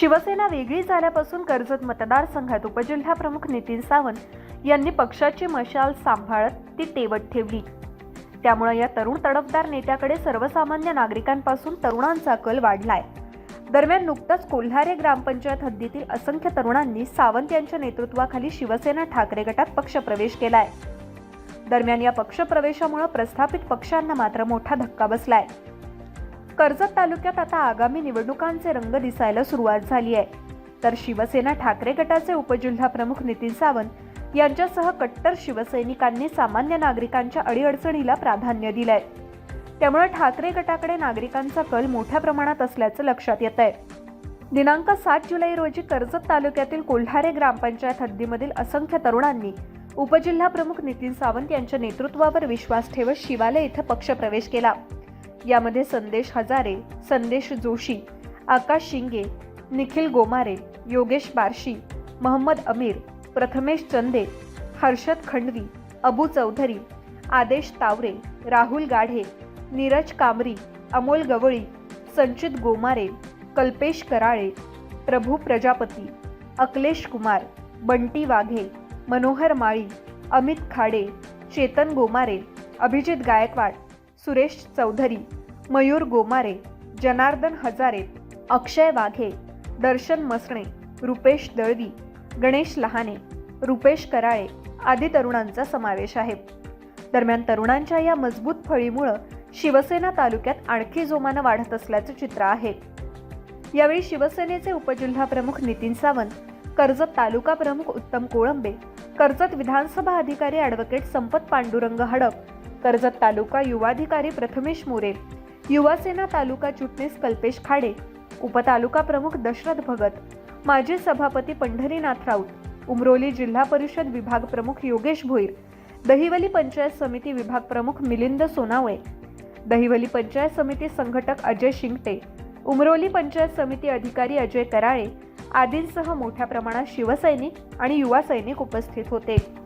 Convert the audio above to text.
शिवसेना वेगळी झाल्यापासून कर्जत मतदारसंघात उपजिल्हाप्रमुख नितीन सावंत यांनी पक्षाची मशाल सांभाळत ती तेवत ठेवली. त्यामुळे या तरुण तडफदार नेत्याकडे सर्वसामान्य नागरिकांपासून तरुणांचा कल वाढलाय. दरम्यान नुकतंच कोल्हारे ग्रामपंचायत हद्दीतील असंख्य तरुणांनी सावंत यांच्या नेतृत्वाखाली शिवसेना ठाकरे गटात पक्षप्रवेश केलाय. दरम्यान या पक्षप्रवेशामुळे प्रस्थापित पक्षांना मात्र मोठा धक्का बसलाय. कर्जत तालुक्यात आता आगामी निवडणुकांचे रंग दिसायला सुरुवात झाली आहे. तर शिवसेना ठाकरे गटाचे उपजिल्हा प्रमुख नितीन सावंत यांच्यासह कट्टर शिवसैनिकांनी सामान्य नागरिकांच्या अडीअडचणीला प्राधान्य दिलंय. त्यामुळे ठाकरे गटाकडे नागरिकांचा कल मोठ्या प्रमाणात असल्याचं लक्षात येत आहे. दिनांक सात जुलै रोजी कर्जत तालुक्यातील कोल्हारे ग्रामपंचायत हद्दीमधील असंख्य तरुणांनी उपजिल्हा प्रमुख नितीन सावंत यांच्या नेतृत्वावर विश्वास ठेवत शिवालय इथं पक्षप्रवेश केला. यामध्ये संदेश हजारे संदेश जोशी आकाश शिंगे निखिल गोमारे योगेश बार्शी महम्मद अमीर प्रथमेश चंदे हर्षद खंडवी अबू चौधरी आदेश तावरे राहुल गाढे नीरज कामरी अमोल गवळी संचित गोमारे कल्पेश कराळे प्रभू प्रजापती अकलेश कुमार बंटी वाघे मनोहर माळी अमित खाडे चेतन गोमारे अभिजित गायकवाड सुरेश चौधरी मयूर गोमारे जनार्दन हजारे अक्षय वाघे दर्शन मसणे रुपेश दळवी गणेश लहाने रुपेश कराळे आदी तरुणांचा समावेश आहे. दरम्यान तरुणांच्या या मजबूत फळीमुळं शिवसेना तालुक्यात आणखी जोमानं वाढत असल्याचं चित्र आहे. यावेळी शिवसेनेचे उपजिल्हा प्रमुख नितीन सावंत कर्जत तालुका प्रमुख उत्तम कोळंबे कर्जत विधानसभा अधिकारी ॲडव्होकेट संपत पांडुरंग हडप कर्जत तालुका युवाधिकारी प्रथमेश मोरे युवासेना तालुका चिटणीस कल्पेश खाडे उपतालुका प्रमुख दशरथ भगत माजी सभापती पंढरीनाथ राऊत उमरोली जिल्हा परिषद विभाग प्रमुख योगेश भोईर दहिवली पंचायत समिती विभाग प्रमुख मिलिंद सोनावळे दहिवली पंचायत समिती संघटक अजय शिंगटे उमरोली पंचायत समिती अधिकारी अजय कराळे आदींसह मोठ्या प्रमाणात शिवसैनिक आणि युवा सैनिक उपस्थित होते.